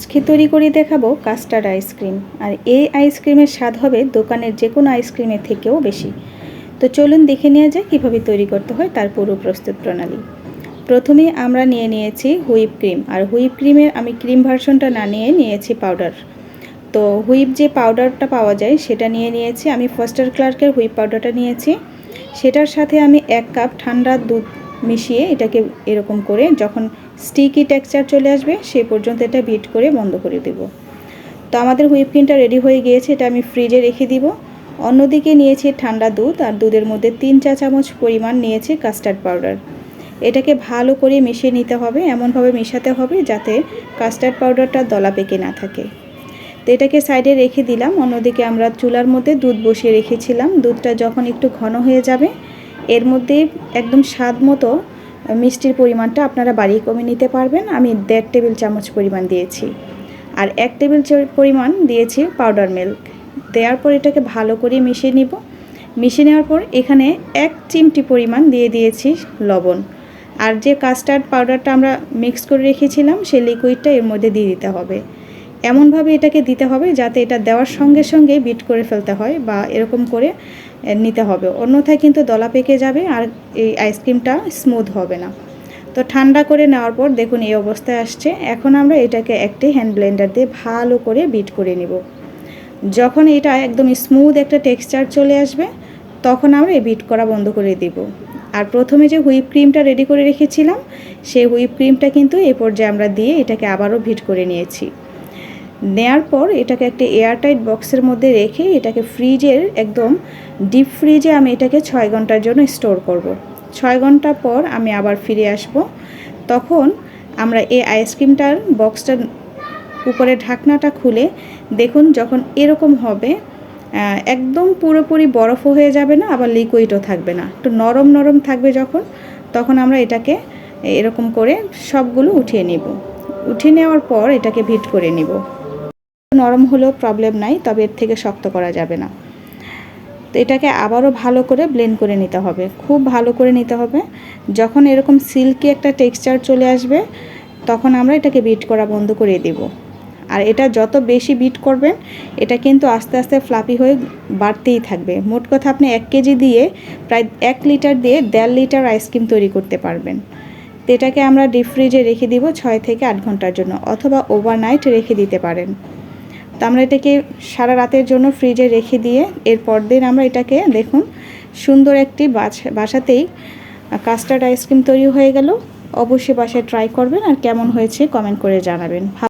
আজকে তৈরি করে দেখাবো কাস্টার্ড আইসক্রিম। আর এই আইসক্রিমের স্বাদ হবে দোকানের যে কোনো আইসক্রিমের থেকেও বেশি। তো চলুন দেখে নেওয়া যায় কীভাবে তৈরি করতে হয় তার পুরো প্রস্তুত প্রণালী। প্রথমে আমরা নিয়ে নিয়েছি হুইপ ক্রিম। আর হুইপ ক্রিমের আমি ক্রিম ভার্সনটা না নিয়ে নিয়েছি পাউডার। তো হুইপ যে পাউডারটা পাওয়া যায় সেটা নিয়ে নিয়েছি। আমি ফার্স্টার ক্লার্কের হুইপ পাউডারটা নিয়েছি। সেটার সাথে আমি এক কাপ ঠান্ডা দুধ মিশিয়ে এটাকে এরকম করে যখন স্টিকি টেক্সচার চলে আসবে, সে পর্যন্ত এটা বিট করে বন্ধ করে দেব। তো আমাদের হুইপ ক্রিমটা রেডি হয়ে গিয়েছে, এটা আমি ফ্রিজে রেখে দিব। অন্যদিকে নিয়েছি ঠান্ডা দুধ, আর দুধের মধ্যে তিন চা চামচ পরিমাণ নিয়েছি কাস্টার্ড পাউডার। এটাকে ভালো করে মিশিয়ে নিতে হবে, এমনভাবে মেশাতে হবে যাতে কাস্টার্ড পাউডারটা দলা পেকে না থাকে। তো এটাকে সাইডে রেখে দিলাম, অন্যদিকে আমরা চুলার মধ্যে দুধ বসিয়ে রেখেছিলাম। দুধটা যখন একটু ঘন হয়ে যাবে, এর মধ্যে একদম স্বাদ মতো মিষ্টির পরিমাণটা আপনারা বাড়িয়ে কমে নিতে পারবেন। আমি দেড় টেবিল চামচ পরিমাণ দিয়েছি। আর এক টেবিল পরিমাণ দিয়েছি পাউডার মিল্ক দেওয়ার পর এটাকে ভালো করে মিশিয়ে নিব। মিশিয়ে নেওয়ার পর এখানে এক চিমটি পরিমাণ দিয়ে দিয়েছি লবণ। আর যে কাস্টার্ড পাউডারটা আমরা মিক্স করে রেখেছিলাম, সেই লিকুইডটা এর মধ্যে দিয়ে দিতে হবে। এমনভাবে এটাকে দিতে হবে যাতে এটা দেওয়ার সঙ্গে সঙ্গে বিট করে ফেলতে হয় বা এরকম করে নিতে হবে। অন্যথায় কিন্তু দলা পেকে যাবে আর এই আইসক্রিমটা স্মুথ হবে না। তো ঠান্ডা করে নেওয়ার পর দেখুন এই অবস্থায় আসছে। এখন আমরা এটাকে একটি হ্যান্ড ব্লেন্ডার দিয়ে ভালো করে বিট করে নিব। যখন এটা একদম স্মুথ একটা টেক্সচার চলে আসবে, তখন আমরা এই বিট করা বন্ধ করে দিব। আর প্রথমে যে হুইপ ক্রিমটা রেডি করে রেখেছিলাম, সেই হুইপ ক্রিমটা কিন্তু এ পর্যায়ে আমরা দিয়ে এটাকে আবারও ভিট করে নিয়েছি। নেয়ার পর এটাকে একটা এয়ারটাইট বক্সের মধ্যে রেখে এটাকে ফ্রিজের একদম ডিপ ফ্রিজে আমি এটাকে ছয় ঘণ্টার জন্য স্টোর করব। ছয় ঘণ্টা পর আমি আবার ফিরে আসব। তখন আমরা এই আইসক্রিমটার বক্সটার উপরে ঢাকনাটা খুলে দেখুন যখন এরকম হবে একদম পুরোপুরি বরফও হয়ে যাবে না, আবার লিকুইডও থাকবে না। একটু নরম নরম থাকবে যখন, তখন আমরা এটাকে এরকম করে সবগুলো উঠিয়ে নিব। উঠিয়ে নেওয়ার পর এটাকে ভিট করে নিব। নরম হলেও প্রবলেম নাই, তবে এর থেকে শক্ত করা যাবে না। তো এটাকে আবারও ভালো করে ব্লেন্ড করে নিতে হবে। খুব ভালো করে নিতে হবে। যখন এরকম সিল্কি একটা টেক্সচার চলে আসবে, তখন আমরা এটাকে বিট করা বন্ধ করে দেব। আর এটা যত বেশি বিট করবেন, এটা কিন্তু আস্তে আস্তে ফ্লাপি হয়ে বাড়তেই থাকবে। মোট কথা আপনি এক কেজি দিয়ে প্রায় এক লিটার দিয়ে দেড় লিটার আইসক্রিম তৈরি করতে পারবেন। তো এটাকে আমরা ডিপ ফ্রিজে রেখে দিব ছয় থেকে আট ঘণ্টার জন্য, অথবা ওভারনাইট রেখে দিতে পারেন। তো আমরা এটাকে সারা রাতের জন্য ফ্রিজে রেখে দিয়ে এরপর দিন আমরা এটাকে, দেখুন, সুন্দর একটি বাসাতেই কাস্টার্ড আইসক্রিম তৈরি হয়ে গেল। অবশ্যই বাসায় ট্রাই করবেন আর কেমন হয়েছে কমেন্ট করে জানাবেন।